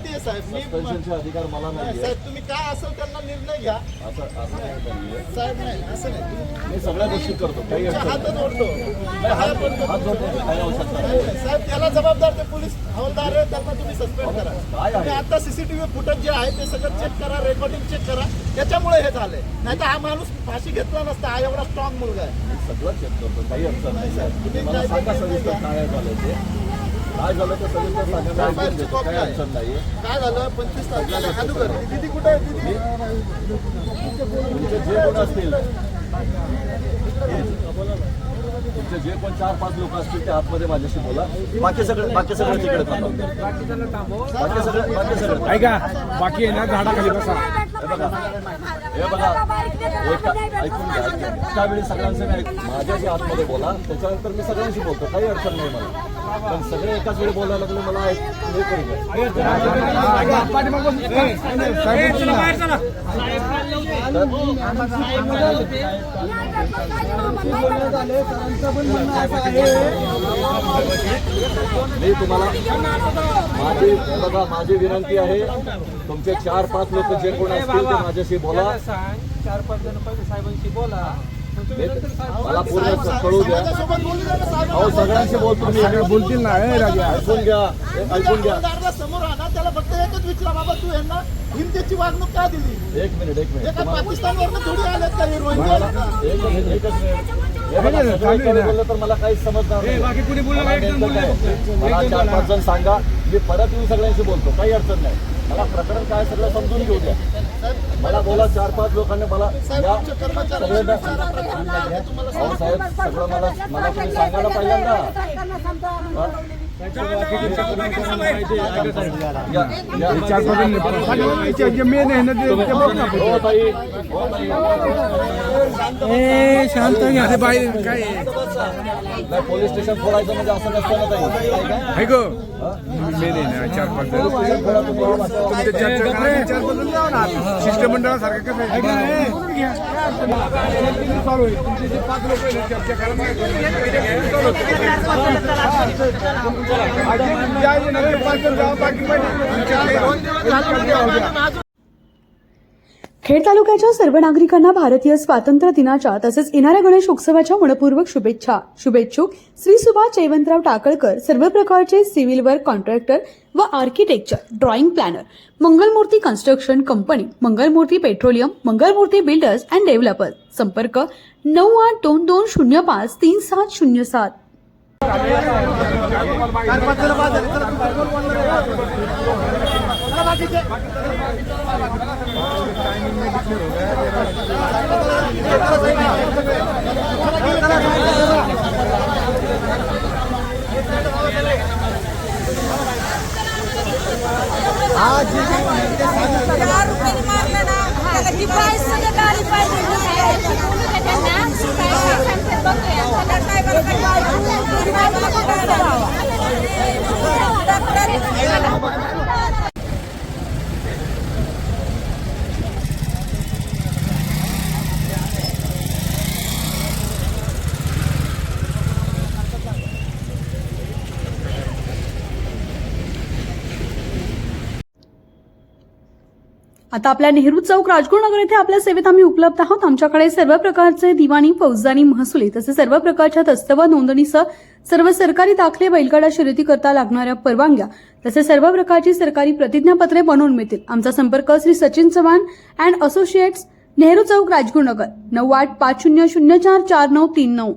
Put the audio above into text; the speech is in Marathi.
विनंती आहे साहेब. मी अधिकार मला नाही, साहेब तुम्ही काय असेल त्यांना निर्णय घ्या. साहेब नाही असं नाही. मी सगळ्या गोष्टी करतो. हातच ओढतो. हात नाही, साहेब त्याला जबाबदार ते पोलीस हवालदार आहे त्यांना तुम्ही सस्पेंड करा? तुम्ही आता सीसीटीव्ही फुटेज जे आहे ते सगळं चेक करा रेकॉर्डिंग चेक करा. त्याच्यामुळे हे झालंय. नाही तर हा माणूस फाशी घेतला नसता हा एवढा स्ट्रॉंग मुलगा आहे. सगळं चेक करतो. काही अडचण नाही साहेब, तुम्ही काय सांगा सविस्तर. काय झालं ते. काय झालं ते सविस्तर सांगा मी ऐकून घेतो काही अडचण नाही काय झालं? पंचवीस तारखेला अगोदर दिदी कुठे आहे? दिदी? तुमचे जे कोण असतील. तुमचे जे पण चार पाच लोक असतील ते आतमध्ये माझ्याशी बोला. बाकी सगळं बाकी सगळं तिकडे थांबा. बाकी सगळं बाकी सगळं ऐका बाकी आहे ना झाडाखाली बसा. हे बघा. हे बघा एका ऐकून घ्या. त्यावेळी सगळ्यांचं नाही माझ्याशी आतमध्ये बोला त्याच्यानंतर मी सगळ्यांशी बोलतो काही अडचण नाही मला पण सगळे एकाच वेळी बोलायला लागले मला हे. मी तुम्हाला माझी बघा माझी विनंती आहे तुमचे चार पाच लोक जे कोण असतील ते माझ्याशी बोला चार पाच जण पहिले साहेबांशी बोला. मला पूर्ण कळू द्या. अहो सगळ्यांशी बोलतो मी सगळे बोलतील ना ए राजा ऐकून घ्या ऐकून घ्या. समोर आणा त्याला फक्त एकच विचारा बाबा तू यांना हिंसेची वागणूक का दिली? एक मिनिट एक मिनिट. पाकिस्तानवरनं थोडी आलेत का हे मिनिट एकच मिनिट. बोललं तर मला काहीच समजणार नाही मला चार. पाच जण सांगा. मी परत येऊन सगळ्यांशी बोलतो. काही अडचण नाही. मैं प्रकरण का सर समझू घेऊ मैं बोला चार पाँच लोक मला सगळ्यांना साहेब शांत काय? पोलीस स्टेशन फोड़ा मेन आहे ना चार पाच जण. तुमच्या चर्चा करा चार पाच जण जाऊ ना शिष्टमंडळासारखं कसं आहे? चालू आहे तुमचे जे पाच लोक आहेत चर्चा करा जे पाच जण बाकी खेड तालुक्याच्या सर्व नागरिकांना भारतीय स्वातंत्र्य दिनाच्या तसेच येणाऱ्या गणेश उत्सवाच्या मनपूर्वक शुभेच्छा. शुभेच्छुक श्री सुभाष जयवंतराव टाकळकर सर्व प्रकारचे सिव्हिल वर्क कॉन्ट्रॅक्टर व architecture drawing planner Mangalmurti construction company Mangalmurti petroleum Mangalmurti builders and developers संपर्क नऊ आठ दोन दोन शून्य पाच तीन सात शून्य सात. चार पाच जण बाद झाले. चला, तुम्ही बोल, बोल, बोल. चला, बाकीचे. चार रुपयाने मारलं ना त्याला ती प्राईस सगळं गाडी पाहिजे त्यांना काय सांगते बघूया त्याला काय बरं काय पाहिजे काय बरं आता आपल्या नेहरू चौक राजगुरू नगर येथे आपल्या सेवेत आम्ही उपलब्ध आहोत. आमच्याकडे सर्व प्रकारचे दिवाणी फौजदारी महसुली तसेच सर्व प्रकारच्या दस्त नोंदणीसह सर्व सरकारी दाखले बैलगाडा शर्यती करता लागणाऱ्या परवानग्या तसेच सर्व प्रकारची सरकारी प्रतिज्ञापत्रे बनवून मिळतील. आमचा संपर्क श्री सचिन चव्हाण अँड असोसिएट्स नेहरू चौक राजगुरू नगर. नऊ आठ पाच शून्य शून्य चार चार नऊ तीन नऊ.